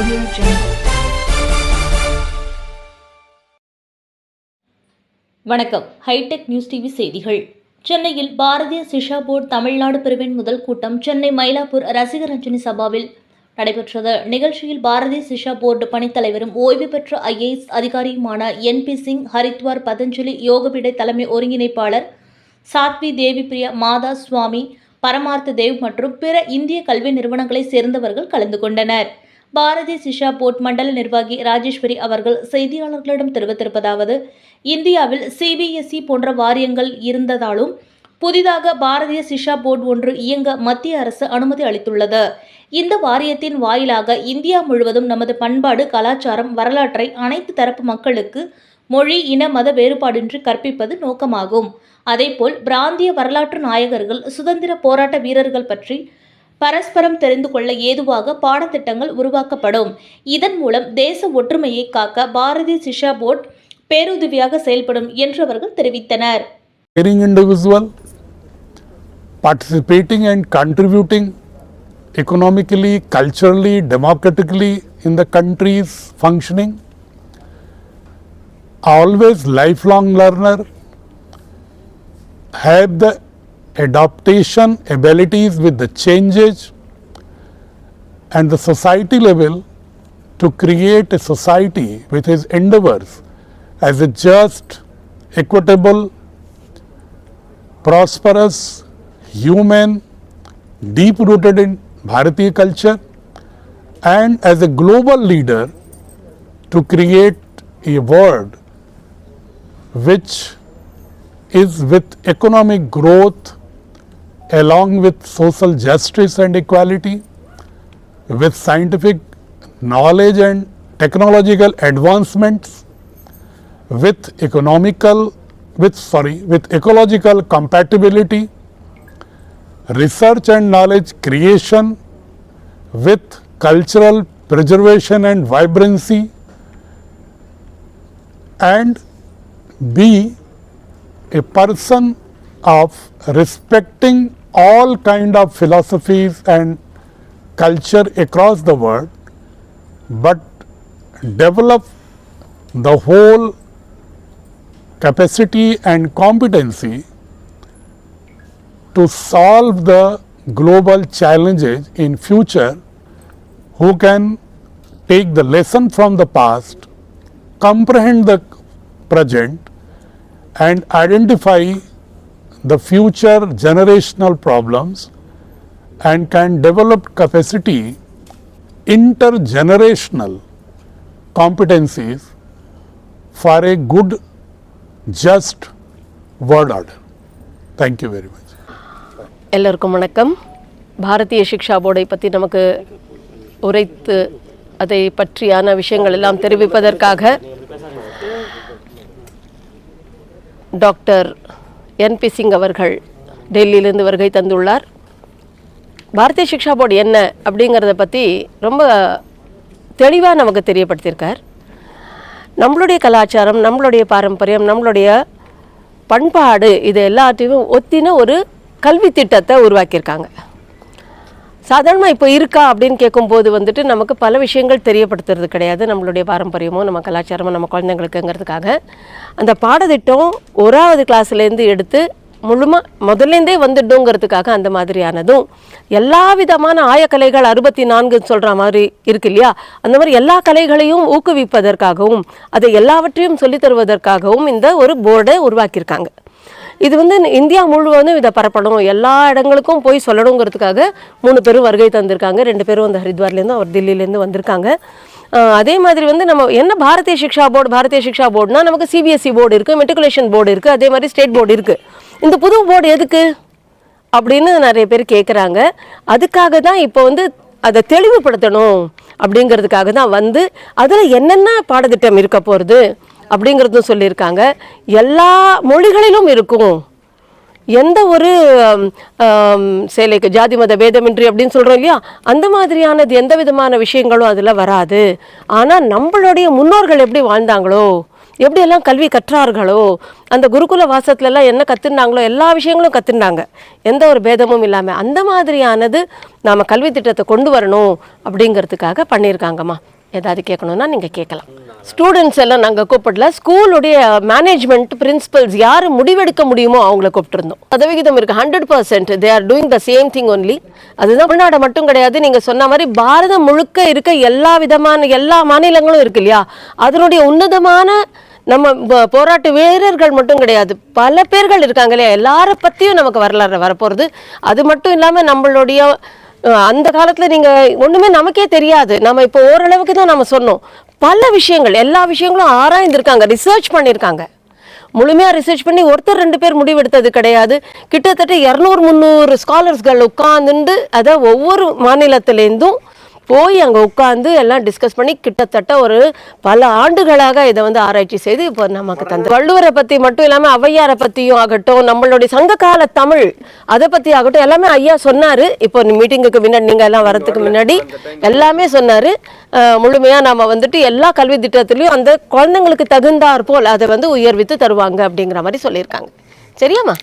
Audio Jungle. வணக்கம் hitech news TV செய்திகள். சென்னையில் பாரதிய சிஷா போர்டு தமிழ்நாடு பிரிவின் முதல் கூட்டம் சென்னை மயிலாப்பூர் ரசிகர் ரஞ்சனி சபாவில் நடைபெற்றது. நிகழ்ச்சியில் பாரதிய சிஷா போர்டு பணித்தலைவரும் ஓய்வு பெற்ற ஐஏஎஸ் அதிகாரியுமான என் பி சிங் ஹரித்வார் பதஞ்சலி யோகபீட தலைமை ஒருங்கிணைப்பாளர் சாத்வி தேவி பிரியா மாதா சுவாமி பரமார்த்த தேவ் மற்றும் பிற இந்திய கல்வி நிறுவனங்களைச் சேர்ந்தவர்கள் கலந்து கொண்டனர். பாரதிய சிஷா போர்ட் மண்டல நிர்வாகி ராஜேஸ்வரி அவர்கள் செய்தியாளர்களிடம் தெரிவித்திருப்பதாவது இந்தியாவில் சிபிஎஸ்இ போன்ற வாரியங்கள் இருந்ததாலும் புதிதாக பாரதிய சிஷா போர்டு ஒன்று இயங்க மத்திய அரசு அனுமதி அளித்துள்ளது. இந்த வாரியத்தின் வாயிலாக இந்தியா முழுவதும் நமது பண்பாடு கலாச்சாரம் வரலாற்றை அனைத்து தரப்பு மக்களுக்கு மொழி இன மத வேறுபாடின்றி கற்பிப்பது நோக்கமாகும். அதேபோல் பிராந்திய வரலாற்று நாயகர்கள் சுதந்திர போராட்ட வீரர்கள் பற்றி பரஸ்பரம் தெரிந்து கொள்ள ஏதுவாக பாடத்திட்டங்கள் உருவாக்கப்படும் இதன் மூலம் தேச ஒற்றுமையை காக்க பாரதிய சிஷா போர்ட் பேருதவியாக செயல்படும் என்று அவர்கள் தெரிவித்தனர் caring individual, participating and contributing economically, culturally, democratically in the country's functioning, always lifelong learner, have the adaptation abilities with the changes and the society level to create a society with his endeavors as a just, equitable, prosperous, human, deep rooted in Bharatiya culture, and as a global leader to create a world which is with economic growth along with social justice and equality, with scientific knowledge and technological advancements, with economical with sorry with ecological compatibility research and knowledge creation with cultural preservation and vibrancy and be a person of respecting all kind of philosophies and culture across the world but develop the whole capacity and competency to solve the global challenges in future who can take the lesson from the past comprehend the present and identify the future generational problems and can develop capacity intergenerational competencies for a good just word order thank you very much எல்லோருக்கும் வணக்கம் பாரதிய சிக்ஷா போர்டை பற்றி நமக்கு உரைத்து அதை பற்றியான விஷயங்கள் எல்லாம் தெரிவிப்பதற்காக டாக்டர் என்பி சிங் அவர்கள் டெல்லியிலிருந்து வருகை தந்துள்ளார். பாரதிய சிக்ஷா போர்டு என்ன அப்படிங்கிறத பற்றி ரொம்ப தெளிவாக நமக்கு தெரியப்படுத்தியிருக்கார். நம்மளுடைய கலாச்சாரம் நம்மளுடைய பாரம்பரியம் நம்மளுடைய பண்பாடு இது எல்லாத்தையும் ஒத்தின ஒரு கல்வி திட்டத்தை உருவாக்கியிருக்காங்க. சாதாரணமாக இப்போ இருக்கா அப்படின்னு கேட்கும்போது வந்துட்டு நமக்கு பல விஷயங்கள் தெரியப்படுத்துறது கிடையாது. நம்மளுடைய பாரம்பரியமோ நம்ம கலாச்சாரமோ நம்ம குழந்தைங்களுக்குங்கிறதுக்காக. அந்த பாடத்திட்டம் ஓராவது கிளாஸ்லேருந்து எடுத்து முழுமா முதல்லேருந்தே வந்துடுங்கிறதுக்காக அந்த மாதிரியானதும் எல்லா விதமான ஆயக்கலைகள் அறுபத்தி நான்குன்னு சொல்கிற மாதிரி இருக்கு இல்லையா? அந்த மாதிரி எல்லா கலைகளையும் ஊக்குவிப்பதற்காகவும் அதை எல்லாவற்றையும் சொல்லித் தருவதற்காகவும் இந்த ஒரு போர்டை உருவாக்கியிருக்காங்க. இது வந்து இந்தியா முழுவதும் இதை பரப்பணும். எல்லா இடங்களுக்கும் போய் சொல்லணுங்கிறதுக்காக மூணு பேரும் வருகை தந்திருக்காங்க. ரெண்டு பேரும் வந்து ஹரித்வார்லேருந்து அவர் தில்லியிலேருந்து வந்திருக்காங்க. அதே மாதிரி வந்து நம்ம என்ன பாரதிய சிக்ஷா போர்டு பாரதிய சிக்ஷா போர்டுனா நமக்கு சிபிஎஸ்சி போர்டு இருக்குது மெட்ரிகுலேஷன் போர்டு இருக்குது அதே மாதிரி ஸ்டேட் போர்டு இருக்குது இந்த புது போர்டு எதுக்கு? அப்படின்னு நிறைய பேர் கேட்குறாங்க அதுக்காக தான் இப்போ வந்து அதை தெளிவுபடுத்தணும் அப்படிங்கிறதுக்காக தான் வந்து அதில் என்னென்ன பாடத்திட்டம் இருக்க போகிறது அப்படிங்கிறதும் சொல்லியிருக்காங்க. எல்லா மொழிகளிலும் இருக்கும். எந்த ஒரு சேலைக்கு ஜாதி மத பேதமின்றி அப்படின்னு சொல்கிறோம் இல்லையா? அந்த மாதிரியானது எந்த விதமான விஷயங்களும் அதில் வராது. ஆனால் நம்மளுடைய முன்னோர்கள் எப்படி வாழ்ந்தாங்களோ எப்படியெல்லாம் கல்வி கற்றார்களோ அந்த குருகுல வாசத்துலலாம் என்ன கற்றுனாங்களோ எல்லா விஷயங்களும் கற்றுனாங்க எந்த ஒரு பேதமும் இல்லாமல் அந்த மாதிரியானது நாம் கல்வி திட்டத்தை கொண்டு வரணும் அப்படிங்கிறதுக்காக பண்ணியிருக்காங்கம்மா. ஏதாவது கேட்கணும்னா நீங்கள் கேட்கலாம். ஸ்டூடெண்ட்ஸ் எல்லாம் நாங்கள் கூப்பிடல. ஸ்கூலுடைய மேனேஜ்மெண்ட் பிரின்சிபல்ஸ் யார் முடிவெடுக்க முடியுமோ அவங்கள கூப்பிட்டுருந்தோம். சதவிகிதம் இருக்குது hundred percent they are doing the same thing only அதுதான் தமிழ்நாடு மட்டும் கிடையாது. நீங்கள் சொன்ன மாதிரி பாரதம் முழுக்க இருக்க எல்லா விதமான எல்லா மாநிலங்களும் இருக்கு இல்லையா? அதனுடைய உன்னதமான நம்ம போராட்ட வீரர்கள் மட்டும் கிடையாது. பல பேர்கள் இருக்காங்க இல்லையா? எல்லார பற்றியும் நமக்கு வரலாறு வரப்போகிறது அது மட்டும் இல்லாமல் நம்மளுடைய அந்த காலத்தில் நீங்கள் ஒன்றுமே நமக்கே தெரியாது. நம்ம இப்போ ஓரளவுக்கு தான் நம்ம சொன்னோம். பல விஷயங்கள் எல்லா விஷயங்களும் ஆராய்ந்திருக்காங்க ரிசர்ச் பண்ணியிருக்காங்க முழுமையாக ரிசர்ச் பண்ணி ஒருத்தர் ரெண்டு பேர் முடிவெடுத்தது கிடையாது. கிட்டத்தட்ட இரநூறு முந்நூறு ஸ்காலர்ஸ்கள் உட்காந்துண்டு அதை ஒவ்வொரு மாநிலத்திலேருந்தும் போய் அங்கே உட்காந்து எல்லாம் டிஸ்கஸ் பண்ணி கிட்டத்தட்ட ஒரு பல ஆண்டுகளாக இதை வந்து ஆராய்ச்சி செய்து இப்போ நமக்கு தந்து வள்ளுவரை பற்றி மட்டும் இல்லாமல் ஔவையாரை பற்றியும் ஆகட்டும் நம்மளுடைய சங்ககால தமிழ் அதை பற்றி ஆகட்டும் எல்லாமே ஐயா சொன்னார். இப்போ மீட்டிங்குக்கு முன்னாடி நீங்கள் எல்லாம் வரதுக்கு முன்னாடி எல்லாமே சொன்னார். முழுமையாக நம்ம வந்துட்டு எல்லா கல்வி திட்டத்துலையும் அந்த குழந்தைங்களுக்கு தகுந்தாற் போல் அதை வந்து உயர்வித்து தருவாங்க அப்படிங்கிற மாதிரி சொல்லியிருக்காங்க. சரியாம்மா?